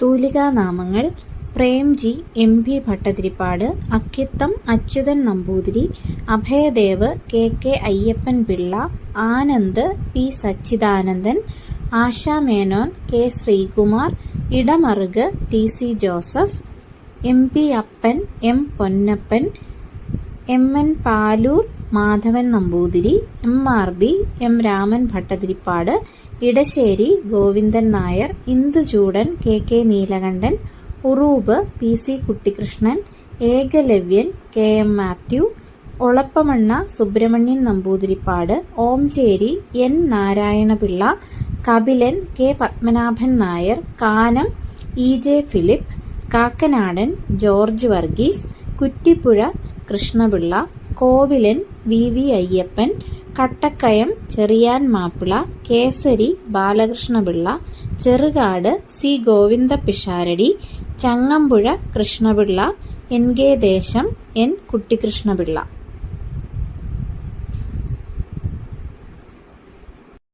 തൂലികാനാമങ്ങൾ Premji M P Bhattathiripad Akkitham Achuthan Namboothiri Abhayadev K K Ayyappan Pillai Anand P Sachidanandan Asha Menon K Sreekumar Idamaruku T C Joseph M P Appan M Ponnappan M N Paloor Madhavan Namboothiri M R B M Raman Bhattathiripad Edasseri Govindan Nair Induchoodan K K Neelakantan Uroob P C Kuttikrishnan Ekalavyan K M Mathew Olappamanna Subramanian Namboothiripad Omchery N Narayanapillai Kapilan K Padmanabhan Nair Kanam E J Philip Kakkanadan George Varghese Kuttipuzha Krishnapillai Kovilan V V Ayyappan Kattakkayam Cherian Mappila Kesari Balakrishnapillai Cherukad C Govinda Pisharody Changampuzha Krishnapillai N K Desam N കുട്ടിക്കൃഷ്ണപിള്ള